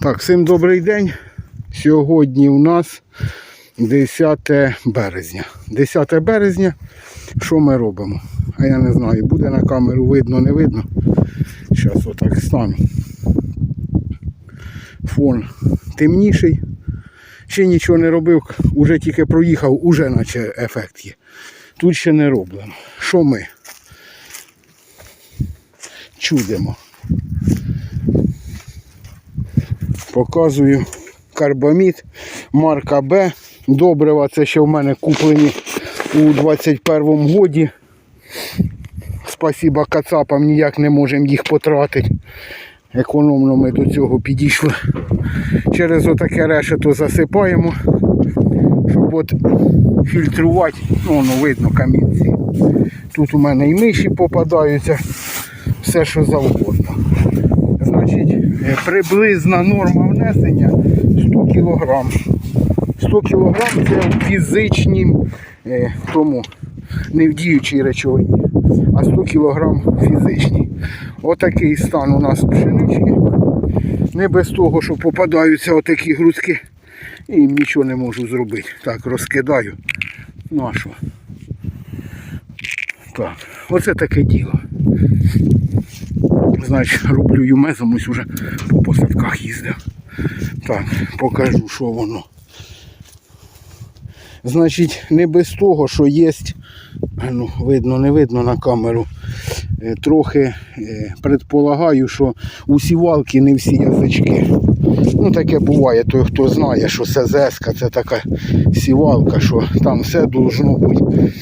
Так, всім добрий день. Сьогодні у нас 10 березня. 10 березня. Що ми робимо? А я не знаю, буде на камеру видно, не видно. Зараз отак стану. Фон темніший. Ще нічого не робив, уже тільки проїхав, уже наче ефект є. Тут ще не роблено. Що ми? Чудимо. Показую карбамід марка Б. Добрива це ще в мене куплені у 21 годі. Спасіба кацапам ніяк не можемо їх потратити. Економно ми до цього підійшли. Через отаке решето засипаємо, щоб от фільтрувати, ну, воно видно камінці. Тут у мене і миші попадаються, все що завгодно. Значить, е, приблизна норма внесення 100 кг. 100 кг це в фізичнім е, тому, не в діючій речовині, а 100 кг фізичній. Отакий стан у нас пшенички. Не без того, що попадаються отакі грудки. І нічого не можу зробити. Так, розкидаю. Ну а що? Так, оце таке діло. Значить, роблю юмезом, ось уже по посадках їздив. Так, покажу, що воно. Значить, не без того, що є, ну, видно, не видно на камеру. е, Трохи е, предполагаю, що у сівалки не всі язички. Ну, таке буває, той, хто знає, що СЗС це така сівалка, що там все должно бути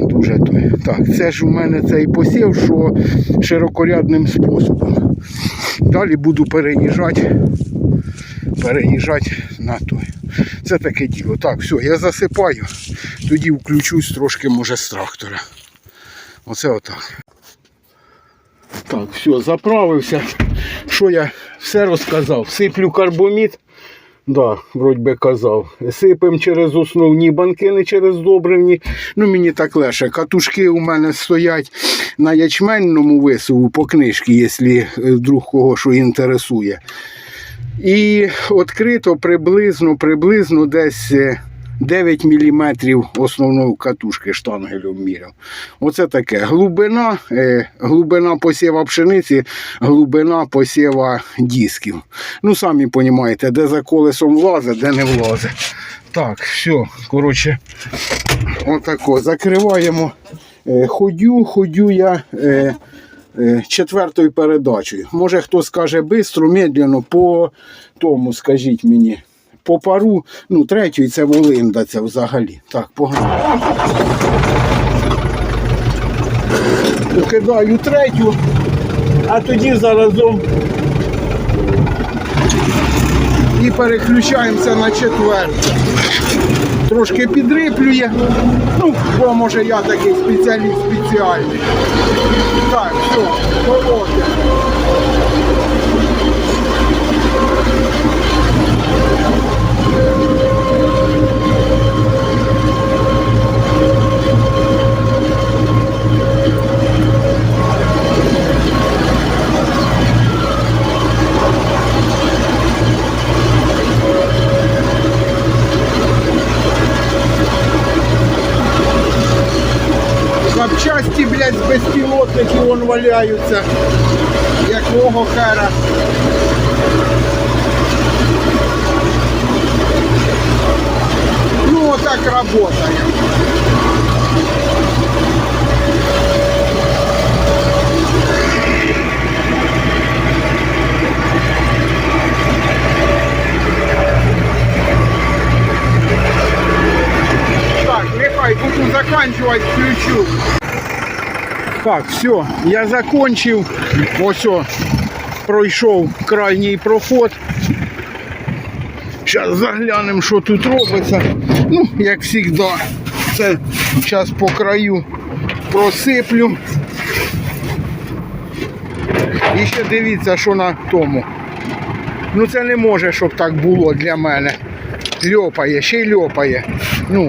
дуже той. Так, це ж у мене цей посів, що широкорядним способом. Далі буду переїжджати, переїжджати на той. Це таке діло. Так, все, я засипаю, тоді включусь трошки, може, з трактора. Оце отак. Так, все, заправився. Що я все розказав? Сиплю карбомід. Да, вроді би казав. Сипем через основні банки, не через добривні. Ну, мені так легше. Катушки у мене стоять на ячменному висову по книжці, якщо е, вдруг кого що інтересує. І відкрито приблизно, приблизно десь е, 9 мм основної катушки штангелю міряв. Оце таке. Глибина, е, глибина посіва пшениці, глибина посіва дисків. Ну, самі розумієте, де за колесом влазить, де не влазить. Так, все, коротше, отако. Закриваємо. Е, ходю, ходю я. Е, Четвертою передачею. Може хто скаже швидко, медленно, по тому скажіть мені. По пару, ну, третьою це Волинда це взагалі. Так, погнали. Кидаю третю, а тоді заразом і переключаємося на четверту. Трошки підриплює. Ну, бо може я такий спеціаліст спеціальний. Так, все, колоти. Запчасті, блядь, з безпілотників вон валяються. Якого хера. Ну, отак работає. Так, нехай буду заканчивать, включу. Так, все, я закончив. Ось пройшов крайній проход. Зараз заглянемо, що тут робиться. Ну, як завжди, це зараз по краю просиплю. І ще дивіться, що на тому. Ну це не може, щоб так було для мене. Льопає, ще й льопає. Ну,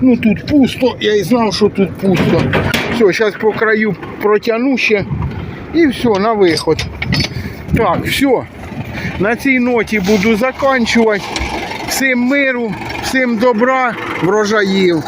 ну тут пусто, я і знав, що тут пусто. Все, зараз по краю протягну ще і все, на виход. Так, все. На цій ноті буду закінчувати. Всім миру, всім добра, врожаїв.